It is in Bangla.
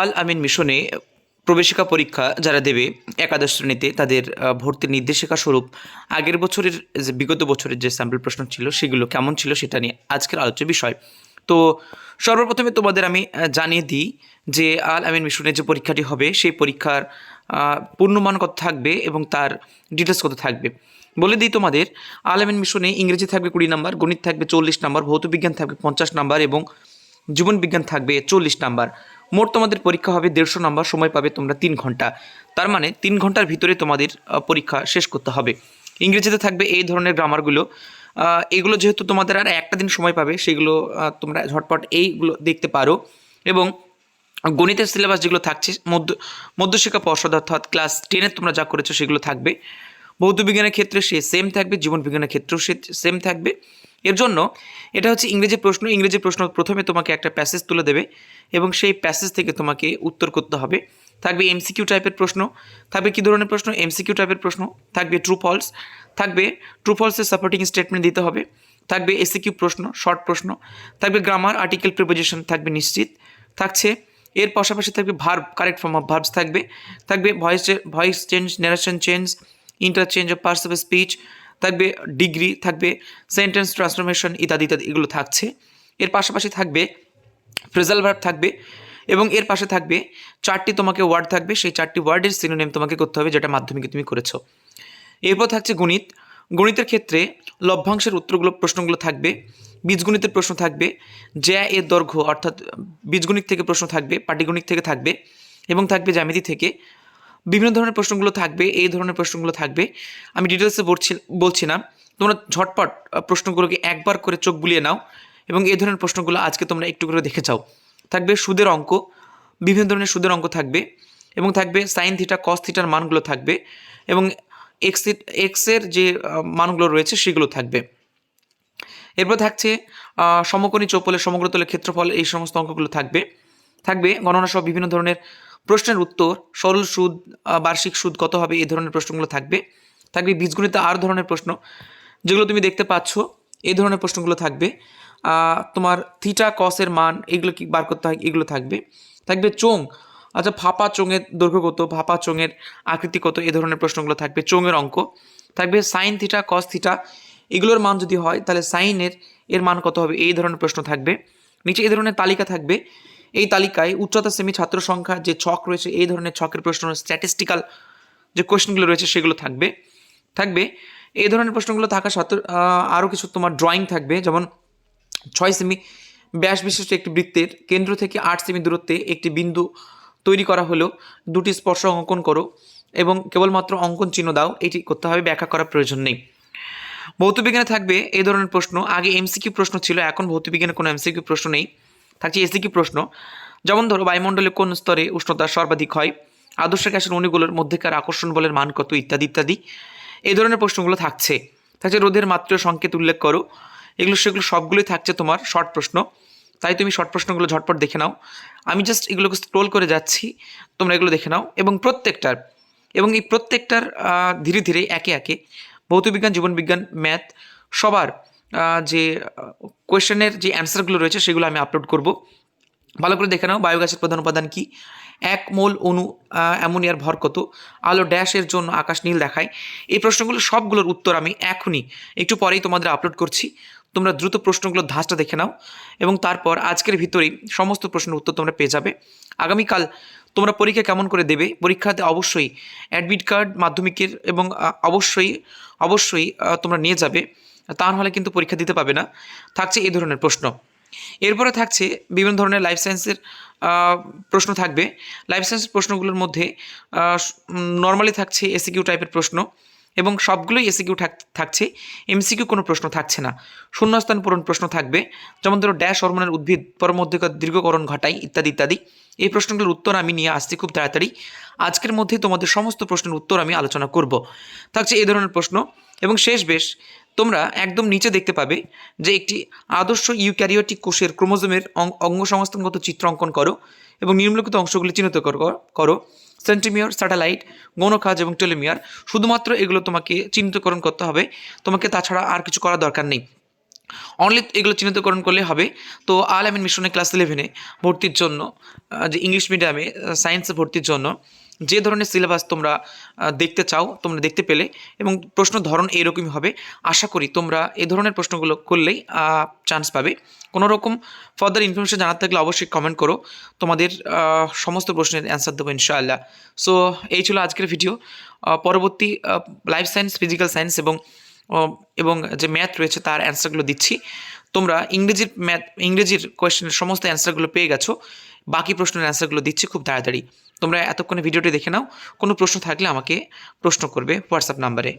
আল আমিন মিশনে প্রবেশিকা পরীক্ষা যারা দেবে একাদশ শ্রেণীতে তাদের ভর্তির নির্দেশিকা স্বরূপ আগের বছরের যে, বিগত বছরের যে স্যাম্পল প্রশ্ন ছিল সেগুলো কেমন ছিল সেটা নিয়ে আজকের আলোচ্য বিষয়। তো সর্বপ্রথমে তোমাদের আমি জানিয়ে দিই যে আল আমিন মিশনের যে পরীক্ষাটি হবে সেই পরীক্ষার পূর্ণমান কত থাকবে এবং তার ডিটেলস কত থাকবে। বলে দিই তোমাদের, আল আমিন মিশনে ইংরেজি থাকবে কুড়ি নাম্বার, গণিত থাকবে চল্লিশ নাম্বার, ভৌত বিজ্ঞান থাকবে পঞ্চাশ নাম্বার এবং জীবন বিজ্ঞান থাকবে চল্লিশ নাম্বার। মোট তোমাদের পরীক্ষা হবে দেড়শো নম্বর, সময় পাবে তোমরা তিন ঘণ্টা। তার মানে তিন ঘণ্টার ভিতরে তোমাদের পরীক্ষা শেষ করতে হবে। ইংরেজিতে থাকবে এই ধরনের গ্রামারগুলো এগুলো যেহেতু তোমাদের আর একটা দিন সময় পাবে, সেগুলো তোমরা ঝটপট এইগুলো দেখতে পারো। এবং গণিতের সিলেবাস যেগুলো থাকছে, মধ্য, মধ্যশিক্ষা পর্ষদ অর্থাৎ ক্লাস টেনের তোমরা যা করেছ সেগুলো থাকবে। ভৌত বিজ্ঞানের ক্ষেত্রে সে সেম থাকবে, জীবন বিজ্ঞানের ক্ষেত্রেও সে সেম থাকবে। এর জন্য, এটা হচ্ছে ইংরেজি প্রশ্ন ইংরেজি প্রশ্ন প্রথমে তোমাকে একটা প্যাসেজ তুলে দেবে। এবং সেই প্যাসেজ থেকে তোমাকে উত্তর করতে হবে। থাকবে এমসিকিউ টাইপের প্রশ্ন, থাকবে কী ধরনের প্রশ্ন? এমসিকিউ টাইপের প্রশ্ন, থাকবে ট্রু ফলস থাকবে ট্রু ফলসের সাপোর্টিং স্টেটমেন্ট দিতে হবে, থাকবে এসিকিউ প্রশ্ন শর্ট প্রশ্ন, থাকবে গ্রামার আর্টিকেল প্রিপোজিশন থাকবে নিশ্চিত, থাকছে এর পাশাপাশি থাকবে verb correct form of verbs থাকবে থাকবে voice voice change narration change interchange of parts of speech থাকবে ডিগ্রি থাকবে সেন্টেন্স ট্রান্সফরমেশন ইত্যাদি ইত্যাদি, এগুলো থাকছে। এর পাশাপাশি থাকবে ফ্রেজাল ভার্ব থাকবে এবং এর পাশে থাকবে, চারটি তোমাকে ওয়ার্ড থাকবে, সেই চারটি ওয়ার্ডের সিনোনেম তোমাকে করতে হবে যেটা মাধ্যমিকে তুমি করেছ। এরপর থাকছে গণিত। গণিতের ক্ষেত্রে লভ্যাংশের উত্তরগুলো, প্রশ্নগুলো থাকবে, বীজগণিতের প্রশ্ন থাকবে জ্যা এর দৈর্ঘ্য, অর্থাৎ বীজগণিত থেকে প্রশ্ন থাকবে, পাটিগণিত থেকে থাকবে এবং থাকবে জ্যামিতি থেকে। বিভিন্ন ধরনের প্রশ্নগুলো থাকবে, এই ধরনের প্রশ্নগুলো থাকবে। আমি ডিটেলসে বলছি বলছি না। তোমরা ঝটপট প্রশ্নগুলোকে একবার করে চোখ বুলিয়ে নাও। এবং এই ধরনের প্রশ্নগুলো আজকে তোমরা একটু করে দেখে যাও। থাকবে সুদের অঙ্ক, বিভিন্ন ধরনের সুদের অঙ্ক থাকবে এবং থাকবে সাইন থিটা কস থিটার মানগুলো থাকবে এবং এক্স এক্সের যে মানগুলো রয়েছে সেগুলো থাকবে। এরপর থাকছে সমকোণী চৌপলের সমগ্রতলের ক্ষেত্রফল, এই সমস্ত অঙ্কগুলো থাকবে। থাকবে গণনা সহ বিভিন্ন ধরনের প্রশ্নের উত্তর, সরল সুদ বার্ষিক সুদ কত হবে, এই ধরনের প্রশ্নগুলো থাকবে। থাকবে বীজগণিতে আর ধরনের প্রশ্ন, যেগুলো তুমি দেখতে পাচ্ছ, এই ধরনের প্রশ্নগুলো থাকবে। তোমার থিটা কসের মান, এগুলো কি বার করতে হয়? এগুলো থাকবে। থাকবে চোং আচ্ছা ফাপা চোঙের দৈর্ঘ্য কত? ফাপা চোঙের আকৃতি কত? এই ধরনের প্রশ্নগুলো থাকবে। চোঙের অঙ্ক। থাকবে সাইন থিটা কস থিটা এগুলোর মান যদি হয়, তাহলে সাইনের এর মান কত হবে? এই ধরনের প্রশ্ন থাকবে। নিচে এই ধরনের তালিকা থাকবে। এই তালিকায় উচ্চতা শ্রেণি ছাত্র সংখ্যা যে ছক রয়েছে, এই ধরনের ছকের প্রশ্ন স্ট্যাটিস্টিক্যাল যে কোয়েশ্চেনগুলো রয়েছে, সেগুলো থাকবে। থাকবে এই ধরনের প্রশ্নগুলো থাকা সত্ত্বেও আরও কিছু তোমার ড্রয়িং থাকবে। যেমন ছয় সেমি ব্যাস বিশিষ্ট একটি বৃত্তের কেন্দ্র থেকে আট সেমি দূরত্বে একটি বিন্দু তৈরি করা হলো দুটি স্পর্শ অঙ্কন করো এবং কেবলমাত্র অঙ্কন চিহ্ন দাও, এটি করতে হবে, ব্যাখ্যা করার প্রয়োজন নেই। ভৌতবিজ্ঞানে থাকবে এই ধরনের প্রশ্ন, আগে এমসিকিউ প্রশ্ন ছিল, এখন ভৌতবিজ্ঞানে কোনো এমসিকিউ প্রশ্ন নেই, থাকছে এসিকিউ প্রশ্ন। যেমন ধরো, বায়ুমণ্ডলে কোন স্তরে উষ্ণতা সর্বাধিক হয়, আদর্শ গ্যাসের অণুগুলোর মধ্যেকার আকর্ষণ বলের মান কত, ইত্যাদি ইত্যাদি এই ধরনের প্রশ্নগুলো থাকছে। থাকছে রোধের মাত্র সংকেত উল্লেখ করো এগুলো সেগুলো সবগুলোই থাকছে তোমার শর্ট প্রশ্ন। তাই তুমি শর্ট প্রশ্নগুলো ঝটপট দেখে নাও। আমি জাস্ট এগুলোকে স্ক্রোল করে যাচ্ছি, তোমরা এগুলো দেখে নাও। এবং প্রত্যেকটার, এবং এই প্রত্যেকটার ধীরে ধীরে, একে একে, ভৌতবিজ্ঞান, জীবনবিজ্ঞান ম্যাথ সবার যে কোয়েশ্চেনের যে অ্যান্সারগুলো রয়েছে, সেগুলো আমি আপলোড করব। ভালো করে দেখে নাও বায়োগ্যাসের প্রধান উপাদান কি? এক মোল আহ, অ্যামোনিয়ার ভর কত আলো ড্যাশের জন্য আকাশ নীল দেখায়। এই প্রশ্নগুলো সবগুলোর উত্তর আমি এখনই একটু পরেই তোমাদের আপলোড করছি। তোমরা দ্রুত প্রশ্নগুলোর ধাঁচটা দেখে নাও এবং তারপর আজকের ভিতরেই সমস্ত প্রশ্নের উত্তর তোমরা পেয়ে যাবে। আগামীকাল তোমরা পরীক্ষা কেমন করে দেবে? পরীক্ষাতে অবশ্যই অ্যাডমিট কার্ড মাধ্যমিকের এবং অবশ্যই অবশ্যই তোমরা নিয়ে যাবে। তা নাহলে কিন্তু পরীক্ষা দিতে পাবে না। থাকছে এই ধরনের প্রশ্ন। এরপরে থাকছে বিভিন্ন ধরনের লাইফ সায়েন্সের প্রশ্ন থাকবে। লাইফ সায়েন্সের প্রশ্নগুলোর মধ্যে নর্মালি থাকছে এসিকিউ টাইপের প্রশ্ন এবং সবগুলোই এসিকিউ থাকছে। এমসিকিউ কোনো প্রশ্ন থাকছে না। শূন্যস্থান পূরণ প্রশ্ন থাকবে। যেমন ধরো ড্যাশ হরমোনের উদ্ভিদ, পরমধ্যকার দীর্ঘকরণ ঘটায় ইত্যাদি ইত্যাদি। এই প্রশ্নগুলোর উত্তর আমি নিয়ে আসছি খুব তাড়াতাড়ি। আজকের মধ্যেই তোমাদের সমস্ত প্রশ্নের উত্তর আমি আলোচনা করব। থাকছে এই ধরনের প্রশ্ন এবং শেষ বেশ তোমরা একদম নিচে দেখতে পাবে যে একটি আদর্শ ইউক্যারিওটিক কোষের ক্রোমোজোমের অঙ্গ সংস্থানগত চিত্র অঙ্কন করো এবং নিম্নলিখিত অংশগুলি চিহ্নিত করো- করো সেন্টিমিয়ার স্যাটেলাইট গৌণখাজ এবং টেলিমিয়ার, শুধুমাত্র এগুলো তোমাকে চিহ্নিতকরণ করতে হবে। তোমাকে তাছাড়া আর কিছু করার দরকার নেই। অনলি এগুলো চিহ্নিতকরণ করলে হবে। তো আল আমিন মিশনে ক্লাস ইলেভেনে ভর্তির জন্য যে ইংলিশ মিডিয়ামে সায়েন্সে ভর্তির জন্য যে ধরনের সিলেবাস তোমরা দেখতে চাও, তোমরা দেখতে পেলে এবং প্রশ্ন ধরন এরকমই হবে। আশা করি তোমরা এ ধরনের প্রশ্নগুলো করলেই চান্স পাবে। কোনো রকম ফার্দার ইনফরমেশন জানার থাকলে অবশ্যই কমেন্ট করো। তোমাদের সমস্ত প্রশ্নের অ্যান্সার দেবো ইনশাআল্লাহ। সো এই ছিল আজকের ভিডিও পরবর্তী লাইফ সায়েন্স ফিজিক্যাল সায়েন্স এবং এবং যে ম্যাথ রয়েছে তার অ্যান্সারগুলো দিচ্ছি। তোমরা ইংরেজির ম্যাথ ইংরেজির কোয়েশ্চেনের সমস্ত অ্যান্সারগুলো পেয়ে গেছো। বাকি প্রশ্নের অ্যান্সারগুলো দিচ্ছি খুব তাড়াতাড়ি। তোমরা এতক্ষণে ভিডিওটি দেখে নাও। কোনো প্রশ্ন থাকলে আমাকে প্রশ্ন করবে হোয়াটসঅ্যাপ নাম্বারে।